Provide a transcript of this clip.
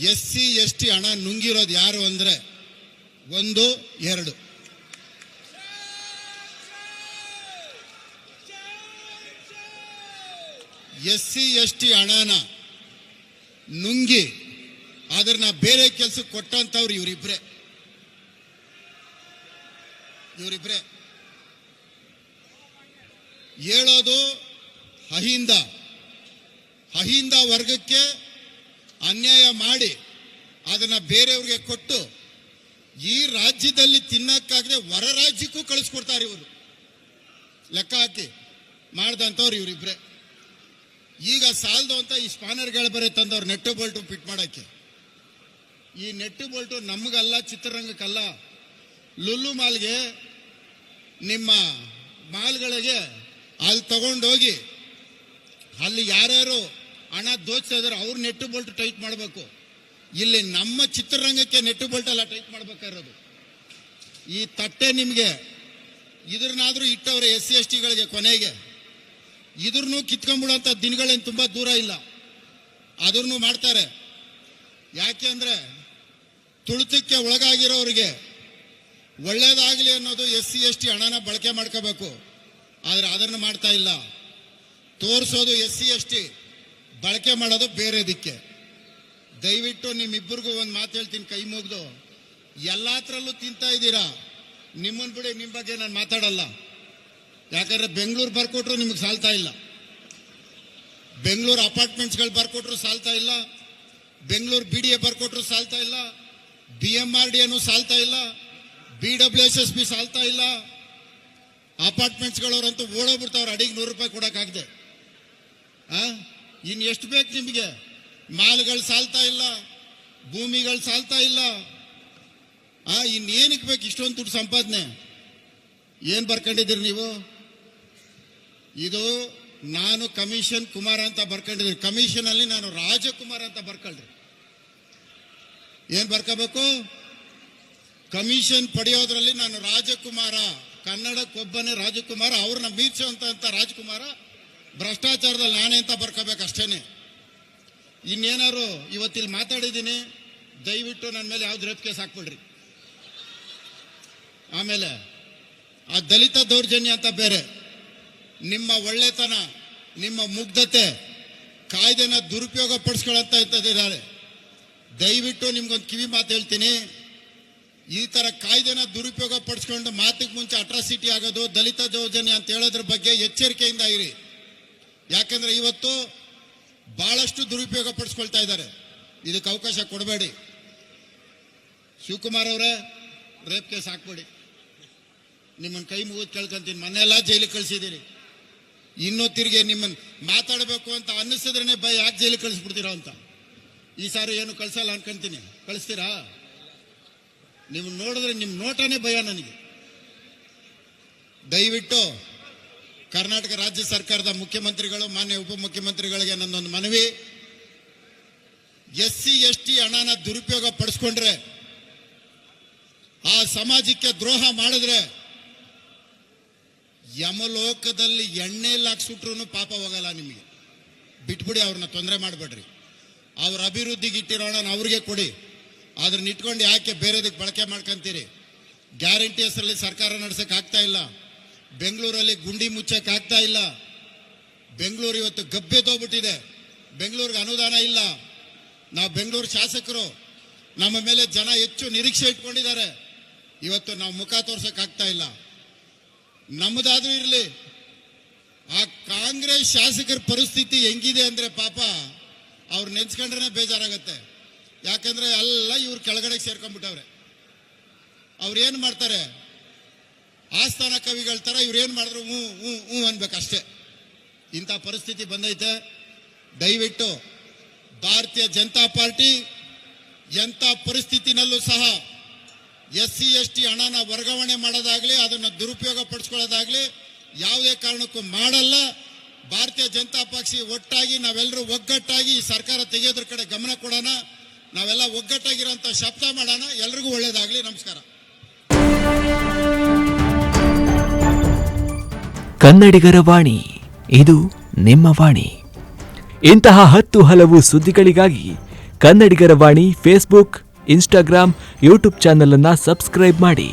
S C S T ಹಣ ನುಂಗಿರೋದು ಯಾರು ಅಂದರೆ ಒಂದು, ಎರಡು. ಎಸ್ ಸಿ ಎಸ್ ಟಿ ಹಣನ ನುಂಗಿ ಅದನ್ನ ಬೇರೆ ಕೆಲಸಕ್ಕೆ ಕೊಟ್ಟಂತವ್ರು ಇವರಿಬ್ರೆ. ಇವರಿಬ್ರೆ. ಹೇಳೋದು ಅಹಿಂದ. ಅಹಿಂದ ವರ್ಗಕ್ಕೆ ಅನ್ಯಾಯ ಮಾಡಿ ಅದನ್ನ ಬೇರೆಯವ್ರಿಗೆ ಕೊಟ್ಟು ಈ ರಾಜ್ಯದಲ್ಲಿ ತಿನ್ನಕ್ಕಾಗದೆ ಹೊರ ರಾಜ್ಯಕ್ಕೂ ಕಳಿಸ್ಕೊಡ್ತಾರೆ ಇವರು. ಲೆಕ್ಕ ಹಾಕಿ ಮಾಡ್ದಂಥವ್ರು ಇವರಿಬ್ರೆ. ಈಗ ಸಾಲದು ಅಂತ ಈ ಸ್ಪಾನರ್ಗಳು ಬರೀ ತಂದವ್ರು ನೆಟ್ಟು ಬೋಲ್ಟು ಫಿಟ್ ಮಾಡೋಕ್ಕೆ. ಈ ನೆಟ್ಟು ಬೋಲ್ಟು ನಮಗಲ್ಲ, ಚಿತ್ರರಂಗಕ್ಕಲ್ಲ. ಲುಲ್ಲು ಮಾಲ್ಗೆ ನಿಮ್ಮ ಮಾಲ್ಗಳಿಗೆ ಅಲ್ಲಿ ತಗೊಂಡೋಗಿ ಅಲ್ಲಿ ಯಾರ್ಯಾರು ಹಣ ದೋಚ್ತಾ ಇದಾರೆ ಅವ್ರು ನೆಟ್ಟು ಬೋಲ್ಟ್ ಟೈಟ್ ಮಾಡಬೇಕು. ಇಲ್ಲಿ ನಮ್ಮ ಚಿತ್ರರಂಗಕ್ಕೆ ನೆಟ್ಟು ಬೋಲ್ಟ್ ಎಲ್ಲ ಟೈಟ್ ಮಾಡ್ಬೇಕಾಗಿರೋದು. ಈ ತಟ್ಟೆ ನಿಮಗೆ ಇದ್ರನ್ನಾದ್ರೂ ಇಟ್ಟವ್ರೆ ಎಸ್ ಸಿ, ಎಸ್ ಟಿಗಳಿಗೆ ಕೊನೆಗೆ. ಇದ್ರೂ ಕಿತ್ಕೊಂಡ್ಬಿಡೋಂಥ ದಿನಗಳೇನು ತುಂಬ ದೂರ ಇಲ್ಲ. ಅದನ್ನು ಮಾಡ್ತಾರೆ. ಯಾಕೆ ಅಂದರೆ ತುಳಿತಕ್ಕೆ ಒಳಗಾಗಿರೋರಿಗೆ ಒಳ್ಳೇದಾಗಲಿ ಅನ್ನೋದು ಎಸ್ ಸಿ, ಎಸ್ ಟಿ ಹಣನ ಬಳಕೆ ಮಾಡ್ಕೋಬೇಕು. ಆದರೆ ಅದನ್ನು ಮಾಡ್ತಾ ಇಲ್ಲ. ತೋರಿಸೋದು ಎಸ್ ಸಿ, ಎಸ್ ಟಿ. ಬಳಕೆ ಮಾಡೋದು ಬೇರೆ ದಿಕ್ಕೆ. ದಯವಿಟ್ಟು ನಿಮ್ಮಿಬ್ಬರಿಗೂ ಒಂದು ಮಾತು ಹೇಳ್ತೀನಿ ಕೈ ಮುಗ್ದು. ಎಲ್ಲತ್ರಲ್ಲೂ ತಿಂತಾ ಇದ್ದೀರಾ? ನಿಮ್ಮನ್ ಬಿಡಿ ನಿಮ್ಮ ಬಗ್ಗೆ ನಾನು ಮಾತಾಡಲ್ಲ. ಯಾಕಂದ್ರೆ ಬೆಂಗಳೂರು ಬರ್ಕೊಟ್ರು ನಿಮಗೆ ಸಾಲ್ತಾ ಇಲ್ಲ. ಬೆಂಗಳೂರು ಅಪಾರ್ಟ್ಮೆಂಟ್ಸ್ಗಳು ಬರ್ಕೊಟ್ರು ಸಾಲ್ತಾ ಇಲ್ಲ. ಬೆಂಗಳೂರು ಬಿ ಡಿ ಎ ಬರ್ಕೊಟ್ರು ಸಾಲ್ತಾ ಇಲ್ಲ. ಬಿ ಎಂ ಆರ್ ಡಿ ಎನು ಸಾಲ್ತಾ ಇಲ್ಲ. B W S S B ಸಾಲ್ತಾ ಇಲ್ಲ. ಅಪಾರ್ಟ್ಮೆಂಟ್ಸ್ಗಳವ್ರಂತೂ ಓಡೋಗ್ಬಿಡ್ತಾವ್ರು, ಅಡಿಗೆ ನೂರು ರೂಪಾಯಿ ಕೊಡೋಕ್ಕಾಗದೆ ಆ ಇನ್ನು ಎಷ್ಟು ಬೇಕು ನಿಮಗೆ? ಮಾಲ್ಗಳು ಸಾಲ್ತಾ ಇಲ್ಲ, ಭೂಮಿಗಳು ಸಾಲ್ತಾ ಇಲ್ಲ. ಆ ಇನ್ನೇನಕ್ಕೆ ಬೇಕು ಇಷ್ಟೊಂದು ದುಡ್ಡು ಸಂಪಾದನೆ? ಏನು ಬರ್ಕೊಂಡಿದ್ದೀರಿ ನೀವು? ಇದು ನಾನು ಕಮಿಷನ್ ಕುಮಾರ್ ಅಂತ ಬರ್ಕೊಂಡಿದ್ದೀನಿ. ಕಮಿಷನಲ್ಲಿ ನಾನು ರಾಜಕುಮಾರ್ ಅಂತ ಬರ್ಕೊಳ್ರಿ. ಏನು ಬರ್ಕೋಬೇಕು? ಕಮಿಷನ್ ಪಡೆಯೋದ್ರಲ್ಲಿ ನಾನು ರಾಜಕುಮಾರ ಕನ್ನಡಕ್ಕೊಬ್ಬನೇ ರಾಜಕುಮಾರ, ಅವ್ರನ್ನ ಮೀರ್ಸೋ ಅಂತ ರಾಜಕುಮಾರ ಭ್ರಷ್ಟಾಚಾರದಲ್ಲಿ ನಾನೇ ಅಂತ ಬರ್ಕೋಬೇಕು ಅಷ್ಟೇನೆ. ಇನ್ನೇನಾದ್ರು ಇವತ್ತಿಲ್ಲಿ ಮಾತಾಡಿದ್ದೀನಿ, ದಯವಿಟ್ಟು ನನ್ನ ಮೇಲೆ ಯಾವ್ದು ರೇಪ್ ಕೇಸ್ ಹಾಕ್ಬಿಡ್ರಿ. ಆಮೇಲೆ, ಆ ದಲಿತ ದೌರ್ಜನ್ಯ ಅಂತ ಬೇರೆ. ನಿಮ್ಮ ಒಳ್ಳೆತನ, ನಿಮ್ಮ ಮುಗ್ಧತೆ, ಕಾಯ್ದೆನ ದುರುಪಯೋಗ ಪಡಿಸ್ಕೊಳ್ಳಂತ ಇದ್ದಾರೆ ದಯವಿಟ್ಟು ನಿಮ್ಗೊಂದು ಕಿವಿ ಮಾತು ಹೇಳ್ತೀನಿ. ಈ ತರ ಕಾಯ್ದೆನ ದುರುಪಯೋಗ ಪಡಿಸ್ಕೊಂಡು ಮಾತಿಗೆ ಮುಂಚೆ ಅಟ್ರಾಸಿಟಿ ಆಗೋದು, ದಲಿತ ದೌರ್ಜನ್ಯ ಅಂತ ಹೇಳೋದ್ರ ಬಗ್ಗೆ ಎಚ್ಚರಿಕೆಯಿಂದ ಇರಿ. ಯಾಕಂದ್ರೆ ಇವತ್ತು ಬಹಳಷ್ಟು ದುರುಪಯೋಗ ಪಡಿಸ್ಕೊಳ್ತಾ ಇದ್ದಾರೆ. ಇದಕ್ಕೆ ಅವಕಾಶ ಕೊಡಬೇಡಿ. ಶಿವಕುಮಾರ್ ಅವರೇ, ರೇಪ್ ಕೇಸ್ ಹಾಕ್ಬೇಡಿ. ನಿಮ್ಮನ್ನ ಕೈ ಮುಗಿದು ಕೇಳ್ಕೊಂತೀನಿ. ಮನೆಯೆಲ್ಲ ಜೈಲಿಗೆ ಕಳಿಸಿದ್ದೀರಿ ಇನ್ನೂ ತಿರುಗಿ ನಿಮ್ಮನ್ನು ಮಾತಾಡಬೇಕು ಅಂತ ಅನ್ನಿಸಿದ್ರೇ ಭಯ ಯಾಕೆ ಜೈಲಿಗೆ ಕಳಿಸ್ಬಿಡ್ತೀರಾ ಅಂತ. ಈ ಸಾರಿ ಏನು ಕಳಿಸಲ್ಲ ಅನ್ಕೊಂತೀನಿ. ಕಳಿಸ್ತೀರಾ? ನೀವು ನೋಡಿದ್ರೆ ನಿಮ್ಮ ನೋಟನೇ ಭಯ ನನಗೆ. ದಯವಿಟ್ಟು ಕರ್ನಾಟಕ ರಾಜ್ಯ ಸರ್ಕಾರದ ಮುಖ್ಯಮಂತ್ರಿಗಳು, ಮಾನ್ಯ ಉಪಮುಖ್ಯಮಂತ್ರಿಗಳಿಗೆ ನನ್ನೊಂದು ಮನವಿ. ಎಸ್ ಸಿ ಎಸ್ ಟಿ ಹಣನ ದುರುಪಯೋಗ ಪಡಿಸ್ಕೊಂಡ್ರೆ, ಆ ಸಮಾಜಕ್ಕೆ ದ್ರೋಹ ಮಾಡಿದ್ರೆ, ಯಮಲೋಕದಲ್ಲಿ ಎಣ್ಣೆ ಹಾಕ್ಸುಟ್ರು ಪಾಪ ಹೋಗಲ್ಲ ನಿಮಗೆ. ಬಿಟ್ಬಿಡಿ ಅವ್ರನ್ನ ತೊಂದರೆ ಮಾಡಬೇಡ್ರಿ. ಅವ್ರ ಅಭಿವೃದ್ಧಿಗೆ ಇಟ್ಟಿರೋ ಹಣನ ಅವ್ರಿಗೆ ಕೊಡಿ. ಅದನ್ನ ಇಟ್ಕೊಂಡು ಯಾಕೆ ಬೇರೆದಕ್ಕೆ ಬಳಕೆ ಮಾಡ್ಕೊಂತೀರಿ? ಗ್ಯಾರಂಟಿ ಹೆಸರಲ್ಲಿ ಸರ್ಕಾರ ನಡೆಸಕ್ಕೆ ಆಗ್ತಾ ಇಲ್ಲ. ಬೆಂಗಳೂರಲ್ಲಿ ಗುಂಡಿ ಮುಚ್ಚಕ್ಕೆ ಆಗ್ತಾ ಇಲ್ಲ. ಬೆಂಗಳೂರು ಇವತ್ತು ಗಬ್ಬೆ ತೋಗ್ಬಿಟ್ಟಿದೆ. ಬೆಂಗಳೂರಿಗೆ ಅನುದಾನ ಇಲ್ಲ. ನಾವು ಬೆಂಗಳೂರು ಶಾಸಕರು, ನಮ್ಮ ಮೇಲೆ ಜನ ಹೆಚ್ಚು ನಿರೀಕ್ಷೆ ಇಟ್ಕೊಂಡಿದ್ದಾರೆ. ಇವತ್ತು ನಾವು ಮುಖ ತೋರ್ಸಕ್ಕೆ ಆಗ್ತಾ ಇಲ್ಲ. ನಮ್ಮದಾದ್ರೂ ಇರಲಿ. ಆ ಕಾಂಗ್ರೆಸ್ ಶಾಸಕರ ಪರಿಸ್ಥಿತಿ ಹೆಂಗಿದೆ ಅಂದರೆ ಪಾಪ ಅವ್ರು ನೆನ್ಸ್ಕೊಂಡ್ರೆ ಬೇಜಾರಾಗತ್ತೆ. ಯಾಕಂದರೆ ಎಲ್ಲ ಇವ್ರು ಕೆಳಗಡೆ ಸೇರ್ಕೊಂಡ್ಬಿಟ್ಟವ್ರೆ. ಅವ್ರು ಏನು ಮಾಡ್ತಾರೆ? ಆಸ್ಥಾನ ಕವಿಗಳ ತರ ಇವ್ರು ಏನು ಮಾಡಿದ್ರು? ಹ್ಞೂ ಹ್ಞೂ ಹ್ಞೂ ಅನ್ಬೇಕಷ್ಟೇ. ಇಂಥ ಪರಿಸ್ಥಿತಿ ಬಂದೈತೆ. ದಯವಿಟ್ಟು ಭಾರತೀಯ ಜನತಾ ಪಾರ್ಟಿ ಎಂಥ ಪರಿಸ್ಥಿತಿನಲ್ಲೂ ಸಹ ಎಸ್ ಸಿ ಎಸ್ ಟಿ ಹಣನ ವರ್ಗಾವಣೆ ಮಾಡೋದಾಗಲಿ, ಅದನ್ನು ದುರುಪಯೋಗ ಪಡಿಸ್ಕೊಳ್ಳೋದಾಗ್ಲಿ ಯಾವುದೇ ಕಾರಣಕ್ಕೂ ಮಾಡಲ್ಲ. ಭಾರತೀಯ ಜನತಾ ಪಕ್ಷಿ ಒಟ್ಟಾಗಿ ನಾವೆಲ್ಲರೂ ಒಗ್ಗಟ್ಟಾಗಿ ಈ ಸರ್ಕಾರ ತೆಗೆಯೋದ್ರ ಕಡೆ ಗಮನ ಕೊಡೋಣ. ನಾವೆಲ್ಲ ಒಗ್ಗಟ್ಟಾಗಿರೋಂಥ ಶಬ್ದ ಮಾಡೋಣ. ಎಲ್ರಿಗೂ ಒಳ್ಳೇದಾಗಲಿ. ನಮಸ್ಕಾರ. ಕನ್ನಡಿಗರ ವಾಣಿ, ಇದು ನಿಮ್ಮ ವಾಣಿ. ಇಂತಹ ಹತ್ತು ಹಲವು ಸುದ್ದಿಗಳಿಗಾಗಿ ಕನ್ನಡಿಗರ ವಾಣಿ ಫೇಸ್ಬುಕ್ ಇನ್ಸ್ಟಾಗ್ರಾಮ್ ಯೂಟ್ಯೂಬ್ ಚಾನಲನ್ನು ಸಬ್ಸ್ಕ್ರೈಬ್ ಮಾಡಿ.